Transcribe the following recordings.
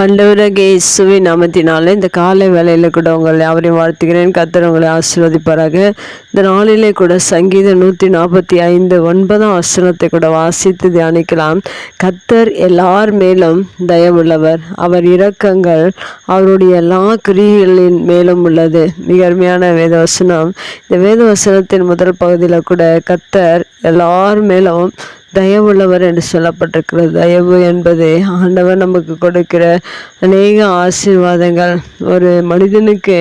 ஆண்டவராக இயேசுவின் நாமத்தினால இந்த காலை வேலையில் கூட உங்களை அவரையும் வாழ்த்துகிறேன். கத்தர் உங்களை ஆசீர்வதிப்பாராக. இந்த நாளிலே கூட சங்கீதம் நூற்றி நாற்பத்தி ஐந்து ஒன்பதாம் வசனத்தை கூட வாசித்து தியானிக்கலாம். கத்தர் எல்லார் மேலும் தயவுள்ளவர் அவர் இரக்கங்கள் அவருடைய எல்லா கிரிகளின் மேலும் உள்ளது. மிக அருமையான வேதவசனம். இந்த வேதவசனத்தின் முதல் பகுதியில் கூட கத்தர் எல்லார் மேலும் தயவுள்ளவர் என்று சொல்லப்பட்டிருக்கிறது. தயவு என்பது ஆண்டவர் நமக்கு கொடுக்கிற அநேக ஆசீர்வாதங்கள். ஒரு மனிதனுக்கு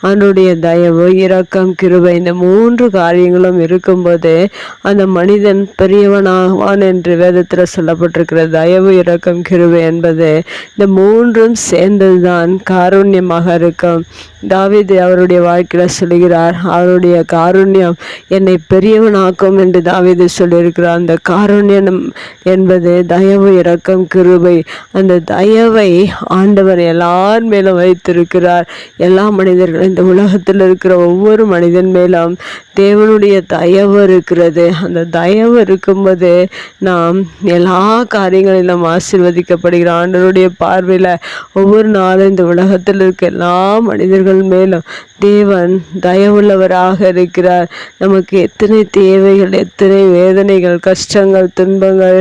அவனுடைய தயவு இரக்கம் கிருபை இந்த மூன்று காரியங்களும் இருக்கும்போது அந்த மனிதன் பெரியவனாவான் என்று வேதத்தில் சொல்லப்பட்டிருக்கிற தயவு இரக்கம் கிருபை என்பது இந்த மூன்றும் சேர்ந்ததுதான் காருண்யமாக இருக்கும். தாவீது அவருடைய வாழ்க்கையில் சொல்லுகிறார் அவருடைய காருண்யம் என்னை பெரியவனாக்கும் என்று தாவிது சொல்லியிருக்கிறார். அந்த காருண்யம் என்பது தயவு இரக்கம் கிருபை. அந்த தயவை ஆண்டவர் எல்லார் மேலும் வைத்திருக்கிறார். எல்லா மனிதர்களும் இந்த உலகத்தில் இருக்கிற ஒவ்வொரு மனிதன் மேலும் தேவனுடைய தயவு இருக்கிறது. அந்த தயவு இருக்கும்போது நாம் எல்லா காரியங்களிலும் ஆசீர்வதிக்கப்படுகிறோம் ஆண்டவருடைய பார்வையில் ஒவ்வொரு நாளும் இந்த உலகத்தில் இருக்க எல்லா மனிதர்கள் மேலும் தேவன் தயவுள்ளவராக இருக்கிறார். நமக்கு எத்தனை தேவைகள் எத்தனை வேதனைகள் கஷ்டங்கள் துன்பங்கள்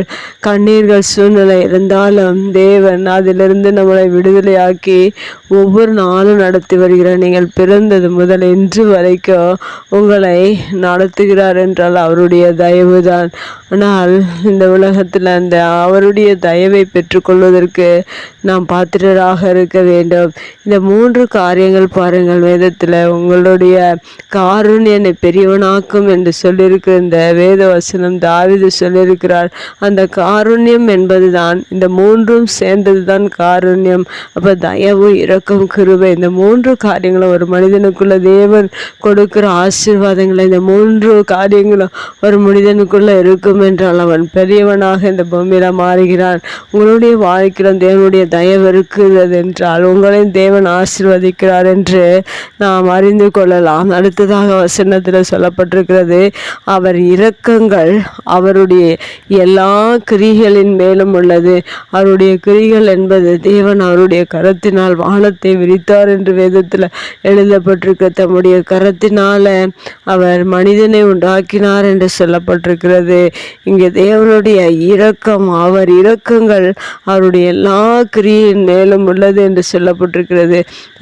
கண்ணீர்கள் சூழ்நிலை இருந்தாலும் தேவன் அதிலிருந்து நம்மளை விடுதலையாக்கி ஒவ்வொரு நாளும் நடத்தி வருகிறார். நீங்கள் பிறந்தது முதல் இன்று வரைக்கும் உங்களை நடத்துகிறார் என்றால் அவருடைய தயவு தான் ஆனால் இந்த உலகத்தில் அந்த அவருடைய தயவை பெற்றுக்கொள்வதற்கு நாம் பாத்திரராக இருக்க வேண்டும். இந்த மூன்று காரியங்கள் பாருங்கள் வேதத்தில் உங்களுடைய காருண்யனை பெரியவனாக்கும் என்று சொல்லியிருக்கிற இந்த வேத வசனம் தாவிது சொல்லியிருக்கிறார். அந்த காருண்யம் என்பதுதான் இந்த மூன்றும் சேர்ந்தது தான் காருண்யம். அப்போ தயவு இரக்கம் கிருபை இந்த மூன்று காரியங்களும் ஒரு மனிதனுக்குள்ள தேவன் கொடுக்கிற ஆசீர்வாதங்கள் இந்த மூன்று காரியங்களும் ஒரு மனிதனுக்குள்ள இருக்கும் என்றால் அவன் பெரியவனாக இந்த பூமியில மாறுகிறான். உங்களுடைய வாழ்க்கையிலும் தேவனுடைய தயவு இருக்கிறது என்றால் உங்களையும் தேவன் ஆசீர்வதிக்கிறார் என்று நாம் அறிந்து கொள்ளலாம். அடுத்ததாக வசனத்தில் சொல்லப்பட்டிருக்கிறது அவர் இரக்கங்கள் அவருடைய எல்லா கிரிகளின் மேலும் உள்ளது. அவருடைய கிரிகள் என்பது தேவன் அவருடைய கரத்தினால் வானத்தை விரித்தார் என்று வேதத்தில் எழுதப்பட்டிருக்க. தம்முடைய கரத்தினால அவர் அவர் மனிதனை உண்டாக்கினார் என்று சொல்லப்பட்டிருக்கிறது. இங்கே தேவனுடைய இரக்கம் அவர் இரக்கங்கள் அவருடைய எல்லா கிரியின் மேலும் உள்ளது என்று சொல்லப்பட்டிருக்கிறது.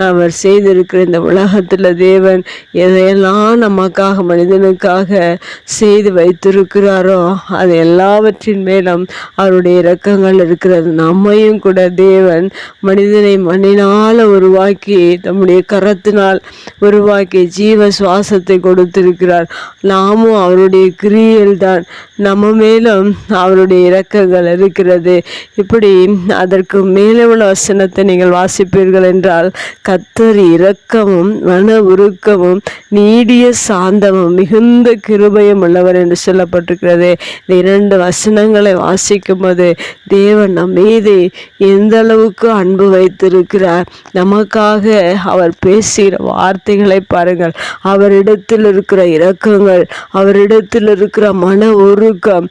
அவர் செய்திருக்கிற இந்த உலகத்தில் தேவன் எதையெல்லாம் நமக்காக மனிதனுக்காக செய்து வைத்திருக்கிறாரோ அது எல்லாவற்றின் மேலும் அவருடைய இரக்கங்கள் இருக்கிறது. நம்மையும் கூட தேவன் மனிதனை மண்ணினால் உருவாக்கி தம்முடைய கரத்தினால் உருவாக்கி ஜீவ சுவாசத்தை இருக்கிறார். நாமும் அவருடைய கிரியல் தான் நம்ம மேலும் அவருடைய இரக்கங்கள் இருக்கிறது. இப்படி அதற்கு மேலே உள்ள வசனத்தை நீங்கள் வாசிப்பீர்கள் என்றால் கத்தர் இரக்கமும் மன உருக்கமும் நீடிய சாந்தமும் மிகுந்த கிருபையும் உள்ளவர் என்று சொல்லப்பட்டிருக்கிறது. இந்த இரண்டு வசனங்களை வாசிக்கும் போது தேவன் நம் மீது எந்த அளவுக்கு அன்பு வைத்திருக்கிறார் நமக்காக அவர் பேசுகிற வார்த்தைகளை பாருங்கள். அவரிடத்தில் இருக்கிற இரக்கங்கள் அவரிடத்தில் இருக்கிற மன உருக்கம்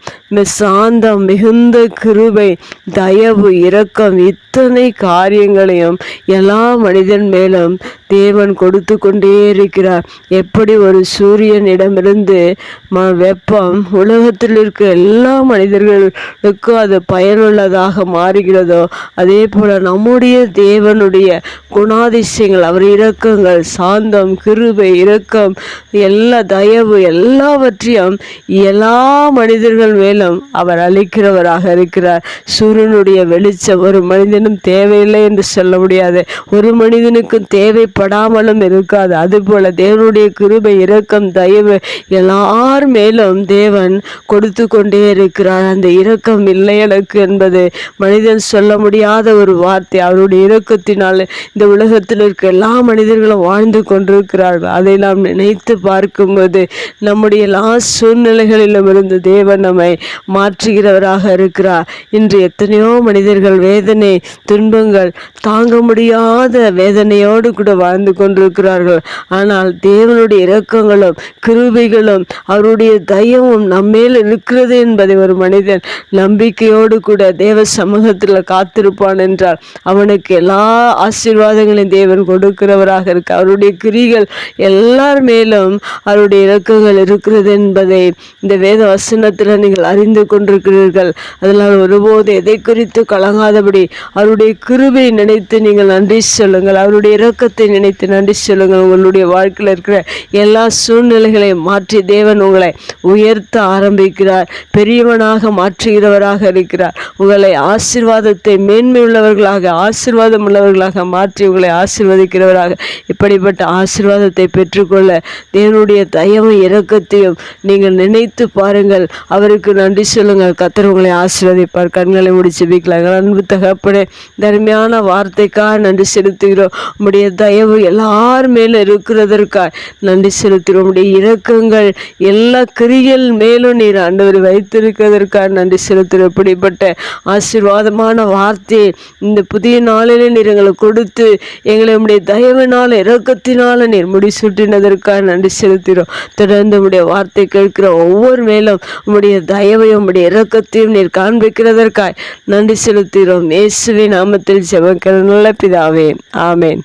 சாந்தம் மிகுந்த கிருபை தயவு இரக்கம் இத்தனை காரியங்களையும் எல்லா மனிதன் மேலும் தேவன் கொடுத்து கொண்டே இருக்கிறார். எப்படி ஒரு சூரியனிடமிருந்து ம வெப்பம் உலகத்தில் இருக்க எல்லா மனிதர்களுக்கும் அது பயனுள்ளதாக மாறுகிறதோ அதே போல் நம்முடைய தேவனுடைய குணாதிசயங்கள் அவர் இரக்கங்கள் சாந்தம் கிருபை இரக்கம் எல்லா தயவு எல்லாவற்றையும் எல்லா மனிதர்கள் மேலும் அவர் அளிக்கிறவராக இருக்கிறார். சூரியனுடைய வெளிச்சம் ஒரு மனிதனும் தேவையில்லை என்று சொல்ல முடியாது. ஒரு மனிதனுக்கும் படாமலும் இருக்காது. அதுபோல தேவனுடைய கிருபை இரக்கம் தயவு எல்லார் மேலும் தேவன் கொடுத்து கொண்டே இருக்கிறார். அந்த இரக்கம் இல்லை எனக்கு என்பது மனிதன் சொல்ல முடியாத ஒரு வார்த்தை. அவருடைய இரக்கத்தினால் இந்த உலகத்தில் இருக்க எல்லா மனிதர்களும் வாழ்ந்து கொண்டிருக்கிறார்கள். அதை நாம் நினைத்து பார்க்கும்போது நம்முடைய எல்லா சூழ்நிலைகளிலும் இருந்து தேவன் நம்மை மாற்றுகிறவராக இருக்கிறார். இன்று எத்தனையோ மனிதர்கள் வேதனை துன்பங்கள் தாங்க முடியாத வேதனையோடு கூட வாழ்ந்து கொண்டிருக்கிறார்கள். ஆனால் தேவனுடைய இரக்கங்களும் கிருபிகளும் அவருடைய தயவும் நம்மேல் இருக்கிறது என்பதை ஒரு மனிதன் நம்பிக்கையோடு கூட தேவ சமூகத்தில் காத்திருப்பான் என்றால் அவனுக்கு எல்லா ஆசீர்வாதங்களையும் தேவன் கொடுக்கிறவராக இருக்கு அவருடைய கிரிகள் எல்லார் மேலும் அவருடைய இரக்கங்கள் இருக்கிறது என்பதை இந்த வேத வசனத்தில் நீங்கள் அறிந்து கொண்டிருக்கிறீர்கள். அதனால் ஒருபோது எதை குறித்து கலங்காதபடி அவருடைய கிருபை நினைத்து நீங்கள் நன்றி சொல்லுங்கள். அவருடைய இரக்கத்தை நினைத்து நன்றி சொல்லுங்கள் உங்களுடைய வாழ்க்கையில் இருக்கிற எல்லா சூழ்நிலைகளையும் மாற்றி தேவன் உங்களை உயர்த்த ஆரம்பிக்கிறார். பெரியவனாக மாற்றுகிறவராக இருக்கிறார். உங்களை ஆசீர்வாதத்தை மேன்மை உள்ளவர்களாக ஆசீர்வாதம் உள்ளவர்களாக மாற்றி உங்களை ஆசீர்வதிக்கிறவராக இப்படிப்பட்ட ஆசீர்வாதத்தை பெற்றுக்கொள்ள தேவனுடைய தயவு இரக்கத்தையும் நீங்கள் நினைத்து பாருங்கள். அவருக்கு நன்றி சொல்லுங்கள். கத்தர் உங்களை ஆசீர்வதிப்பார். கண்களை முடிச்சு வைக்கலாம் அன்பு தகப்பனே தர்மையான வார்த்தைக்காக நன்றி செலுத்துகிறோம். உடைய தயவு எல்லார் மேலும் இருக்கிறதற்காய் நன்றி செலுத்துகிறோம். உடைய இரக்கங்கள் எல்லா கிரிகள் மேலும் நீர் ஆண்டவர் வைத்திருக்கிறதற்காக நன்றி செலுத்துகிறோம். இப்படிப்பட்ட ஆசீர்வாதமான வார்த்தையை இந்த புதிய நாளிலே நீர் எங்களுக்கு கொடுத்து எங்களை உடைய தயவினால் இரக்கத்தினால நீர் முடிசூட்டினதற்காக நன்றி செலுத்துகிறோம். தொடர்ந்து உடைய வார்த்தை கேட்கிற ஒவ்வொரு மேலும் உடைய தயவையும் உடைய இரக்கத்தையும் நீர் காண்பிக்கிறதற்காய் நன்றி செலுத்துகிறோம். இயேசுவின் நாமத்தில் ஜெபக்கிற நல்ல பிதாவே. ஆமேன்.